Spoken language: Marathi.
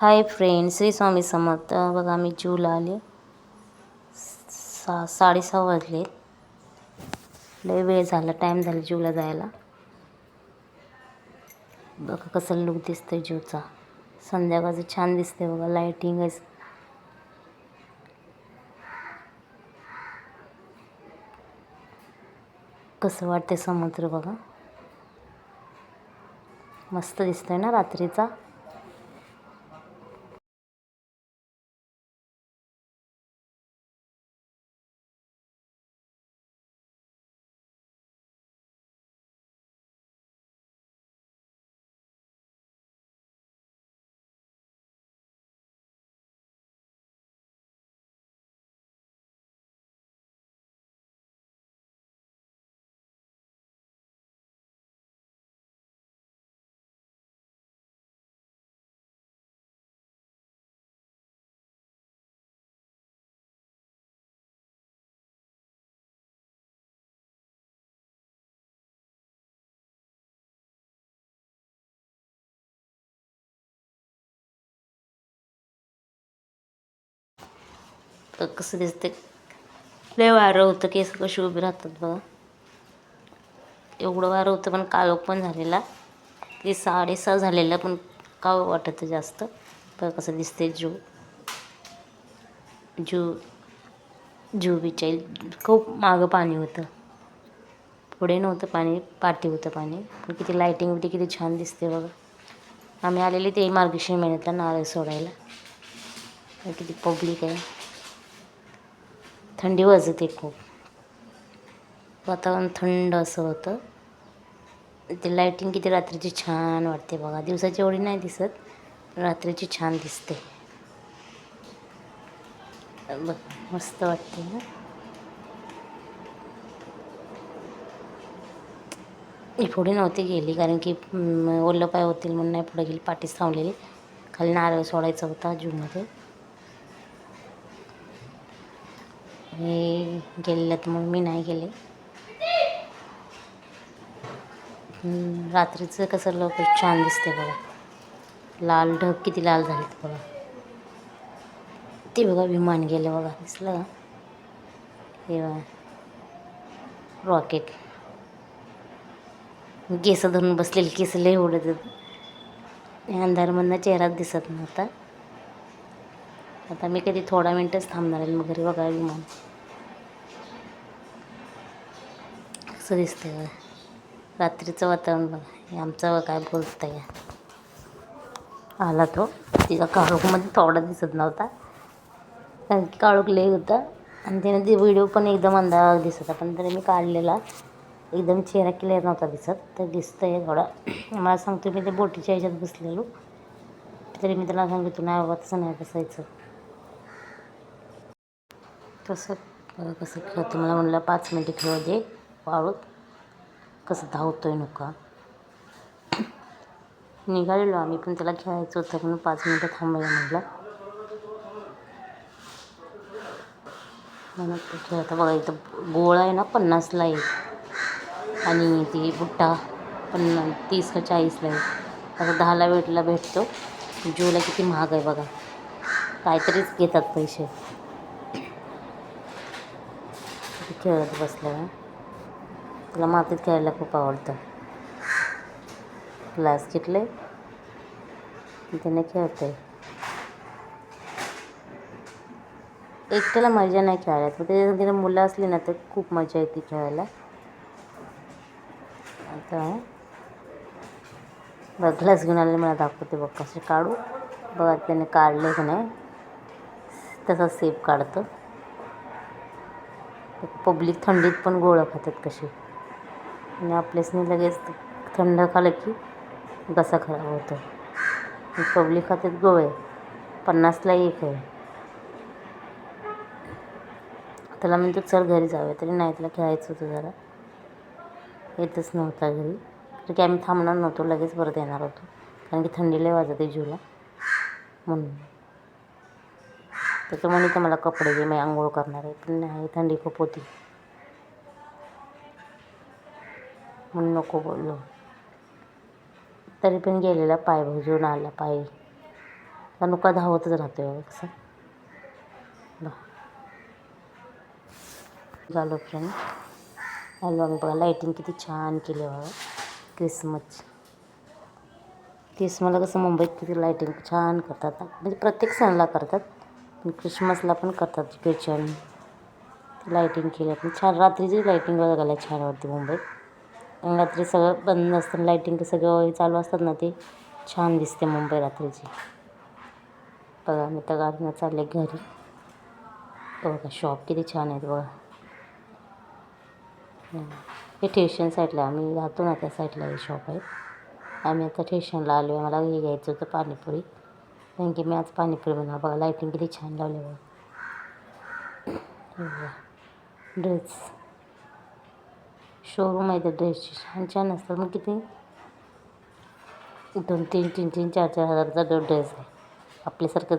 Hi friend Shri Swami Samarth. बघा मी जूला आले. सा साडेसहा वाजले. लय वेळ झाला टाईम झाला जूला जायला. बघा कसं लुक दिसतंय जूचा संध्याकाळचं छान दिसतंय बघा लाईटिंग आहे कसं वाटते समुद्र बघा. मस्त दिसतोय ना रात्रीचा? तर कसं दिसते लय वारं होतं केस कशी उभी राहतात बघा. एवढं वारं होतं पण काळो पण झालेला. ते साडेसहा झालेला पण काळ वाटतं जास्त. बघा कसं दिसते जू. जू जू बिचाई खूप मागं पाणी होतं. पुढे नव्हतं पाणी पाठी होतं पाणी. पण किती लाईटिंग होती किती छान दिसते बघा. आम्ही आलेले ते मार्गशीर महिन्यातला नारळ सोडायला. किती पब्लिक आहे. थंडी वाजते खूप. वातावरण थंड असं होतं. ते लाईटिंग किती रात्रीची छान वाटते बघा. दिवसाची एवढी नाही दिसत रात्रीची छान दिसते. बघ मस्त वाटते ना? मी पुढे नव्हती गेली कारण की ओलं पाय होतील म्हणून नाही पुढे गेली. पाठीच थांबलेली. खाली नारळ सोडायचा होता जूमध्ये हे तर मग मी नाही गेले. रात्रीचं कसं लोक छान दिसते बघा. लाल ढग किती लाल झालेत बघा. ते बघा विमान गेलं बघा दिसलं हे बघा. रॉकेट केस धरून बसलेले केस लय उडत होते अंधारमधनं चेहराच दिसत नव्हता. आता मी कधी थोडा मिनटच थांबणार आहे मग घरी बघा विमान. असं दिसतंय बघा. रात्रीचं वातावरण बघा. हे आमचं काय बोलतंय. आला तो. तिचा काळोखमध्ये थोडा दिसत नव्हता. कारण की काळोख लय होता. आणि त्याने ते व्हिडिओ पण एकदम अंधार दिसत होता. पण तरी मी काढलेला. एकदम चेहरा क्लिअर नव्हता दिसत. तर दिसतंय थोडा. मला सांगतो मी ते बोटीच्या ह्याच्यात बसलेलो. तरी मी त्याला सांगितलं नाही बाबा तसं नाही बसायचं. तसं कसं खेळतो. मला म्हणलं पाच मिनटं खेळू दे. वाळूत कसं धावतो आहे नुका. निघालेलो आम्ही पण त्याला खेळायचं होतं म्हणून पाच मिनटं थांबायला म्हटलं. म्हणून ते खेळता बघा इथं गोळा आहे ना पन्नासला एक. आणि ती बुट्टा पन्ना तीस का चाळीसला एक. आता दहाला भेटला भेटतो. जूला किती महाग आहे बघा. काहीतरीच घेतात पैसे. खेळत बसल्या तुला मातीत खेळायला खूप आवडतं. ग्लास घेतले त्याने खेळते एकट्याला मजा नाही खेळायला. तर त्याच्या तिला मुलं असली ना तर खूप मजा येते खेळायला. आता बघ ग्लास घेऊन आले मला दाखवते बघ कसे काढू. बघा त्याने काढले की नाही. तसा सेप काढतं. पब्लिक थंडीत पण गोळं खातात कशी. आणि आपल्यासनी लगेच थंड खालं की घसा खराब होतो. पब्लिक खातात गोळे पन्नासला एक आहे. त्याला म्हणतो चल घरी जाऊया. तरी नाही त्याला खेळायचं होतं जरा. येतच नव्हता घरी. तर की आम्ही थांबणार नव्हतो लगेच परत येणार होतो. कारण की थंडीला वाजत आहे जूला. म्हणून. तर तो म्हणे तर मला कपडे घे मी आंघोळ करणार आहे. पण नाही थंडी खूप होती. म्हणून नको बोललो तरी पण गेलेला पाय भजून आला पायी. नुका धावतच राहतो आहे कसं झालो फ्रेंड आलो आम्ही बघा लाईटिंग किती छान केली बाबा बघा क्रिसमसला कसं मुंबईत किती लाईटिंग छान करतात. म्हणजे प्रत्येक सणाला करतात. पण क्रिसमसला पण करतात ख्रिश्चन लाईटिंग केली पण छान रात्रीची लाईटिंग बघायला छान वाटते मुंबईत. रात्री सगळं बंद असतं लाईटिंग सगळं चालू असतात ना ते छान दिसते मुंबई रात्रीची. बघा मी तर गाडीनं चालले घरी. बघा शॉप किती छान आहेत बघा. हे ठेशन साईडला आम्ही राहतो ना त्या साईडला हे शॉप आहे. आम्ही आता ठेशनला आलो आहे मला हे घ्यायचं होतं पाणीपुरी. कारण की मी आज पाणीपुरी बनवा बघा लाईटिंग किती छान लावली बघा. ड्रेस शोरूम आहे त्या ड्रेसची छान छान असतात. मग किती? दोन तीन तीन तीन चार चार हजारचा ड्रेस आहे. आपल्यासारखं